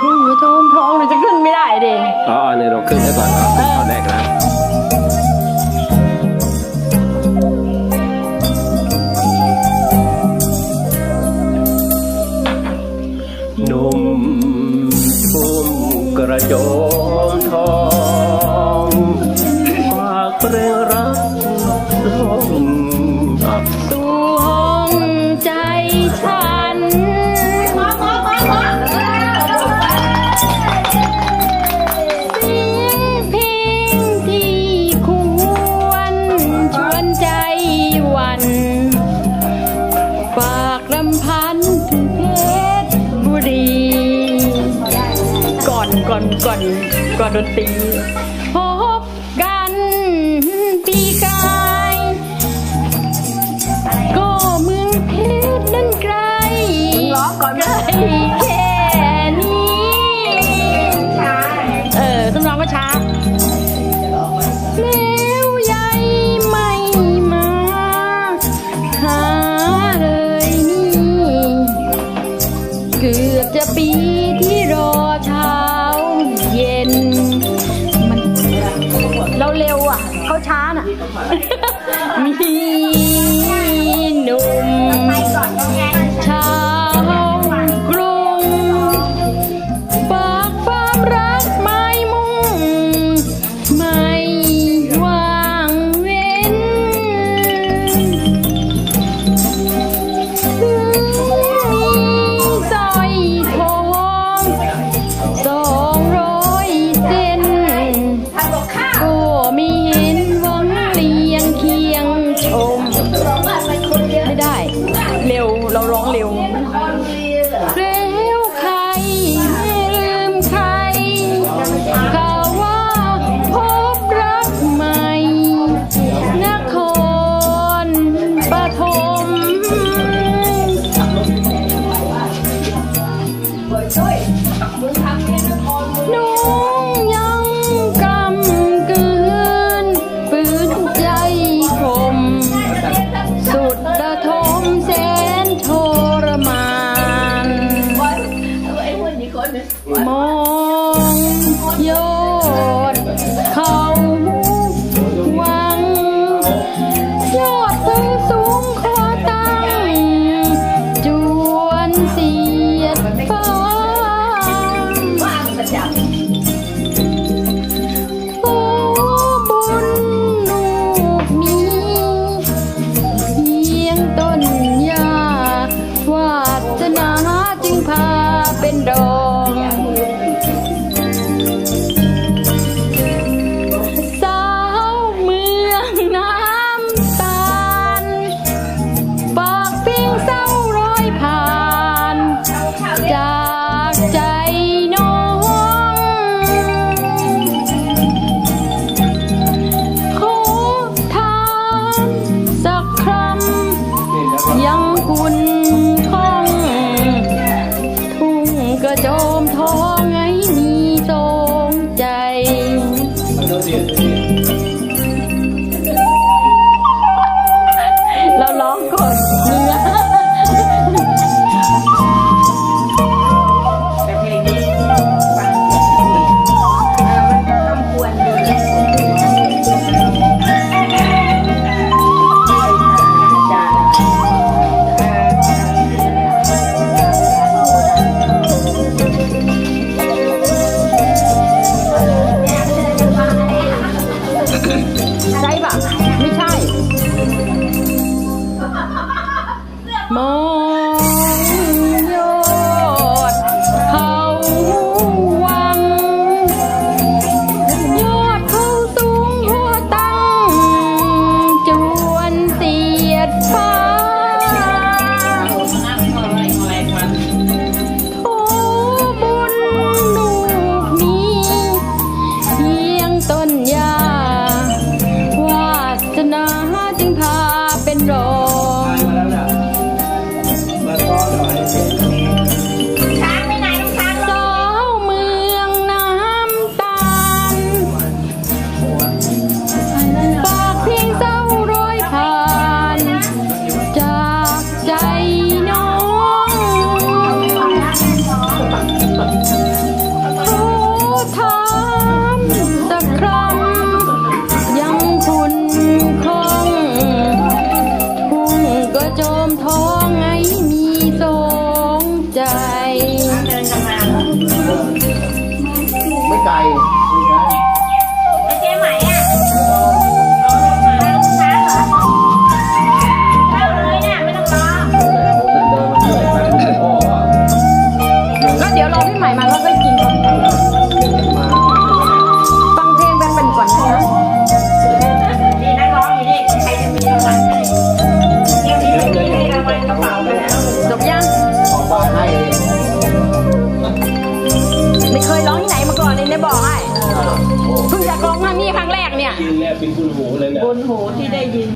พุ่งกระทมทองเดี๋ยจะขึ้นไม่ได้ดิอ๋อเนี่ยเราขึ้นได้ก่อนเอาแรกนะ ก่อนก่อนก่อนดนตรี window. ประโจมทอง จะบอกให้เพิ่งจะกองมานี่ครั้งแรกเนี่ย กินแรกเป็นคุณหูเลยเนี่ย บนหูที่ได้ยิน